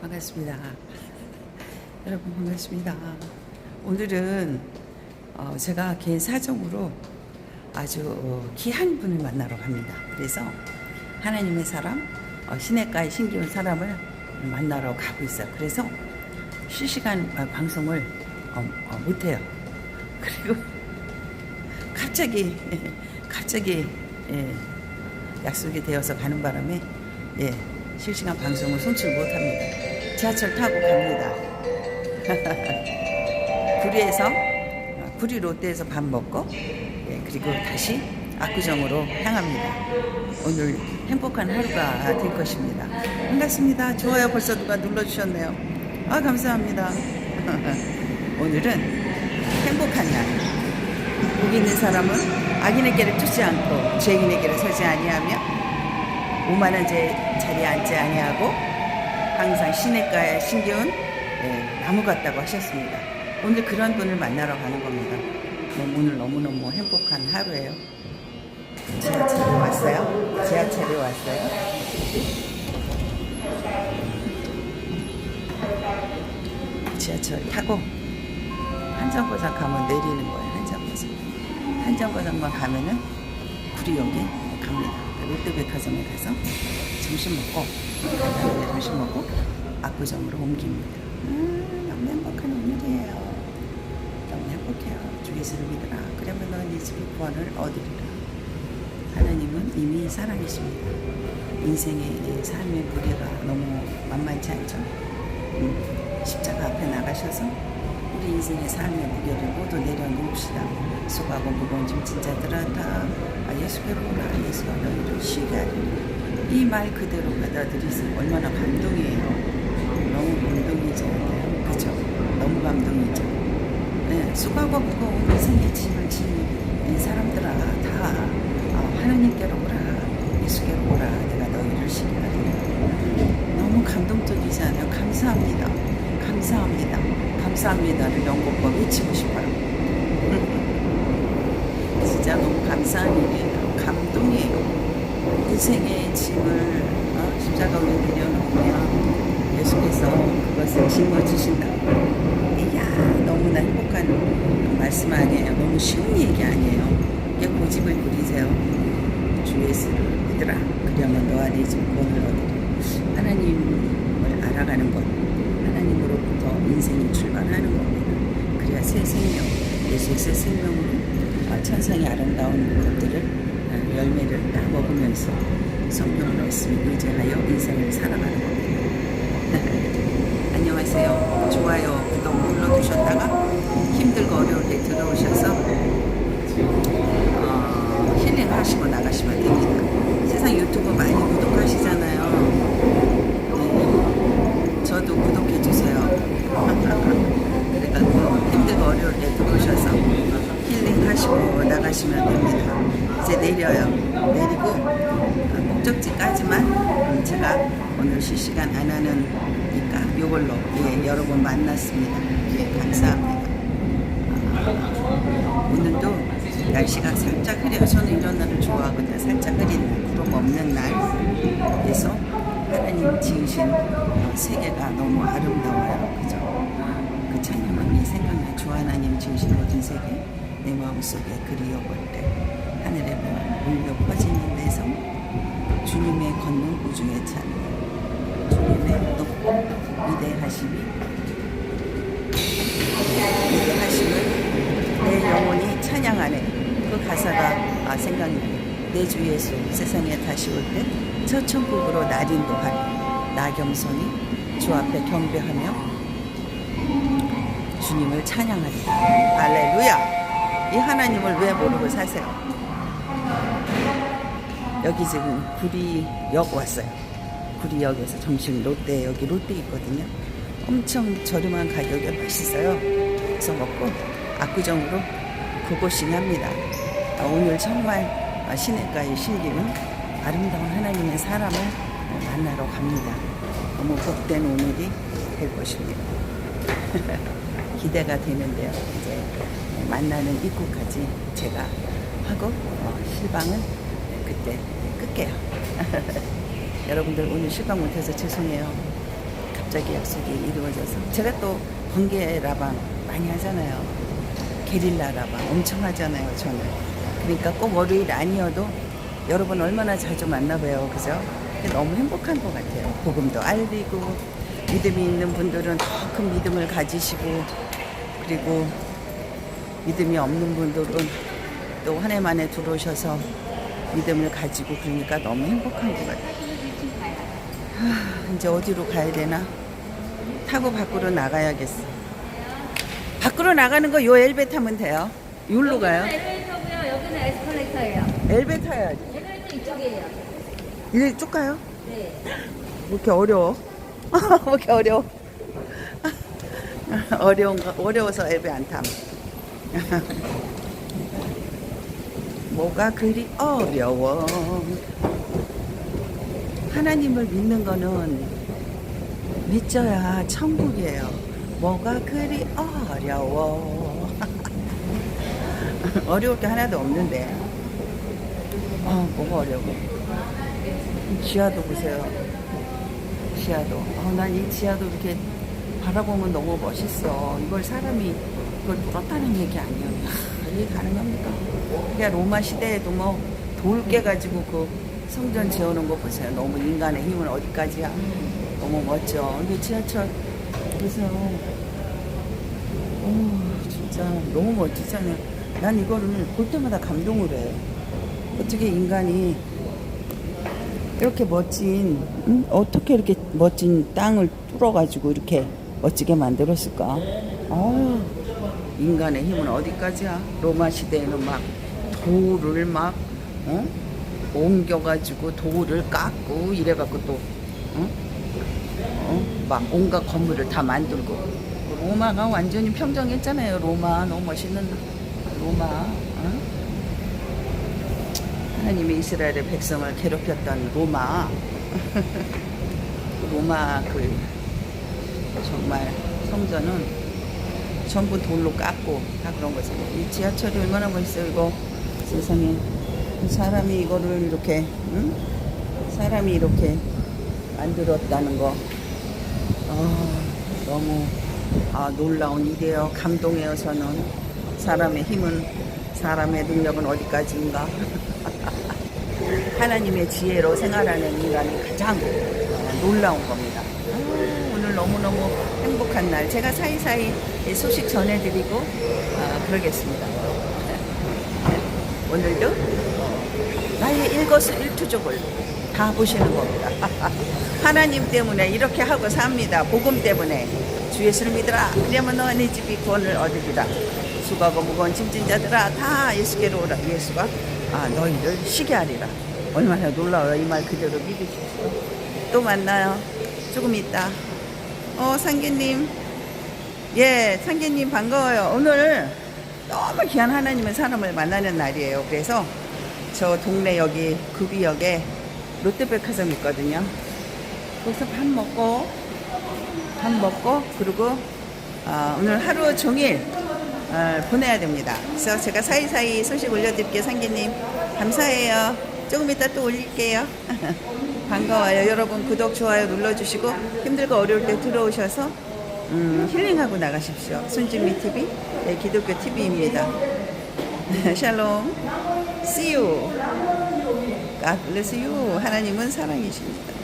반갑습니다. 여러분 반갑습니다. 오늘은 어, 제가 개인 사정으로 아주 어, 귀한 분을 만나러 갑니다. 그래서 하나님의 사람, 어, 시내가에 신기한 사람을 만나러 가고 있어요. 그래서 실시간 어, 방송을 어, 어, 못해요. 그리고 갑자기 갑자기 예, 약속이 되어서 가는 바람에 예, 실시간 방송을 송출 못합니다. 지하철 타고 갑니다. 구리에서 어, 구리 롯데에서 밥 먹고 예, 그리고 다시 압구정으로 향합니다. 오늘 행복한 하루가 될 것입니다. 반갑습니다. 좋아요 벌써 누가 눌러주셨네요. 아 감사합니다. 오늘은 행복한 날. 복 있는 사람은 악인의 길을 쫓지 않고 죄인의 길을 서지 아니하며 오만한 제 자리에 앉지 아니하고 항상 시냇가에 신기운 예, 나무 같다고 하셨습니다. 오늘 그런 분을 만나러 가는 겁니다. 뭐 오늘 너무너무 행복한 하루예요. 지하철에 왔어요. 지하철에 왔어요. 지하철 타고 한정거장 가면 내리는 거예요. 한정거장. 한정거장만 가면은 구리역에 갑니다. 롯데백화점에 가서 점심 먹고 간단하게 점심 먹고 압구정으로 옮깁니다. 음, 너무 행복한 오늘이에요. 너무 행복해요. 주 예수를 믿으라. 그러면 너네 집이 구원을 얻으리라. 하나님은 이미 살아계십니다. 인생의 삶의 무게가 너무 만만치 않죠. 음, 십자가 앞에 나가셔서 우리 인생의 삶의 무게를 모두 내려놓읍시다. 수고하고 무거운 짐 진 자들아 다 아, 예수께로 오라 예수가 너희를 쉬게 하리니 이말 그대로 받아들이세요. 얼마나 감동이에요. 너무 감동이죠. 그죠? 너무 감동이죠. 네, 수고하고 무거운 인생의 짐을 지닌 사람들아 다 아, 하나님께로 오라 예수께로 오라 내가 너희를 쉬게 하리니 너무 감동적이잖아요. 감사합니다. 감사합니다. 감사합니다를 영국과 외치고 싶어요. 진짜 너무 감사한 일이에요. 감동이에요. 인생의 짐을 어, 십자가 위에 내려놓으면 예수께서 그것을 짊어지신다. 이야 너무나 행복한 말씀 아니에요. 너무 쉬운 얘기 아니에요. 이게 고집을 부리세요. 주 예수를 믿으라. 그러면 네집 구원을 얻으리. 하나님을 알아가는 것. 하나님으로부터 인생이 출발하는 겁니다. 그래야 새 생명, 예수의 새 생명으로 아, 천상의 아름다운 것들을 아, 열매를 따 먹으면서 성령 말씀에 의지하여 인생을 살아가는 겁니다. 안녕하세요. 좋아요, 구독 눌러두셨다가 힘들고 어려울 때 들어오셔서 어, 힐링하시고 나가시면 됩니다. 세상 유튜브 많이 구독하시잖아요. 네, 저도 구독해주세요. 그래갖고 힘들고 어려울 때 들어오셔서 힐링 하시고 나가시면 됩니다. 이제 내려요. 내리고 어, 목적지까지만 음, 제가 오늘 실시간 안 하는니까 이걸로 예, 여러분 만났습니다. 예, 감사합니다. 아, 오늘도 날씨가 살짝 흐려요. 저는 이런 날을 좋아하거든요. 살짝 흐린 날, 구름 없는 날. 그래서 하나님 지으신 어, 세계가 너무 아름다워요. 그죠? 그 찬양함이 생각나 주 하나님 지으신 모든 세계 내 마음속에 그리워볼 때 하늘의 별 울려 퍼지는 데서 주님의 걷는 우주의 찬양 주님의 높고 위대하심이 위대하심을 내 영혼이 찬양하네 그 가사가 아, 생각이 내 주 예수 세상에 다시 올 때 저 천국으로 날 인도하리. 나 겸손히 주 앞에 경배하며 주님을 찬양하리 할렐루야 이 하나님을 왜 모르고 사세요? 여기 지금 구리역 왔어요. 구리역에서 점심 롯데 여기 롯데 있거든요. 엄청 저렴한 가격에 맛있어요. 그래서 먹고 압구정으로 고고싱합니다. 아, 오늘 정말 아, 시내가의 신기는 아름다운 하나님의 사람을 만나러 갑니다. 너무 복된 오늘이 될 것입니다 기대가 되는데요. 이제 만나는 입구까지 제가 하고 어, 실방은 그때 끌게요. 여러분들 오늘 실방 못해서 죄송해요. 갑자기 약속이 이루어져서 제가 또 번개 라방 많이 하잖아요. 게릴라 라방 엄청 하잖아요. 저는 그러니까 꼭 월요일 아니어도 여러분 얼마나 자주 만나봐요, 그죠? 너무 행복한 것 같아요. 복음도 알리고 믿음이 있는 분들은 더 큰 믿음을 가지시고 그리고 믿음이 없는 분들은 또 한 해 만에 들어오셔서 믿음을 가지고 그러니까 너무 행복한 것 같아요. 하, 이제 어디로 가야 되나? 타고 밖으로 나가야겠어. 밖으로 나가는 거 요 엘베 타면 돼요. 여기로 가요. 엘리베이터고요. 여기는 에스컬레이터예요. 엘베 타야지. 엘리베이터 이쪽이에요. 이쪽 가요? 네. 뭐 이렇게 어려워? 뭐 이렇게 어려워? 어려운 거, 어려워서 엘베 안 탐. 뭐가 그리 어려워? 하나님을 믿는 거는 믿져야 천국이에요. 뭐가 그리 어려워? 어려울 게 하나도 없는데. 아, 뭐가 어려워? 지하도 보세요. 지하도. 어, 난 이 지하도 이렇게 바라보면 너무 멋있어. 이걸 사람이 이걸 뚫었다는 얘기. 하, 이게 가능합니까? 그냥 로마 시대에도 뭐 돌 깨가지고 그 성전 지어놓은 거 보세요. 너무 인간의 힘은 어디까지야? 너무 멋져. 근데 지하철 보세요. 오, 진짜 너무 멋지잖아요. 난 이거를 볼 때마다 감동을 해. 어떻게 인간이 이렇게 멋진 응? 어떻게 이렇게 멋진 땅을 뚫어가지고 이렇게 멋지게 만들었을까? 아유, 인간의 힘은 어디까지야? 로마 시대에는 막 돌을 막 어? 옮겨가지고 돌을 깎고 이래갖고 또 어? 어? 막 온갖 건물을 다 만들고 로마가 완전히 평정했잖아요. 로마 너무 멋있는 로마. 어? 하나님이 이스라엘의 백성을 괴롭혔던 로마. 로마 그 정말 성전은 전부 돌로 깎고 다 그런 거죠. 이 지하철이 얼마나 멋있어요, 이거. 세상에. 사람이 이거를 이렇게, 응? 사람이 이렇게 만들었다는 거. 아, 너무, 아, 놀라운 일이에요. 감동해요, 저는. 사람의 힘은, 사람의 능력은 어디까지인가. 하나님의 지혜로 생활하는 인간이 가장 어, 놀라운 겁니다. 오늘 너무너무 행복한 날. 제가 사이사이 이 소식 전해드리고 어, 그러겠습니다. 오늘도 나의 일거수일투족을 다 보시는 겁니다. 하나님 때문에 이렇게 하고 삽니다. 복음 때문에 주 예수를 믿으라. 그러면 너네 집이 구원을 얻으리라. 수고하고 무거운 짐진 자들아 다 예수께로 오라. 예수가 아 너희를 쉬게 하리라. 얼마나 놀라워요. 이 말 그대로 믿으십시오. 또 만나요. 조금 있다. 어 상계님. 예, 상계님 반가워요. 오늘 너무 귀한 하나님의 사람을 만나는 날이에요. 그래서 저 동네 여기 구비역에 롯데백화점 있거든요. 거기서 밥 먹고 밥 먹고 그리고 어, 오늘 하루 종일 어, 보내야 됩니다. 그래서 제가 사이사이 소식 올려드릴게요. 상기님 감사해요. 조금 이따 또 올릴게요. 반가워요. 여러분 구독 좋아요 눌러주시고 힘들고 어려울 때 들어오셔서 음, 힐링하고 나가십시오. 순진미 TV 네, 기독교 TV입니다. 샬롬. See you. God bless you. 하나님은 사랑이십니다.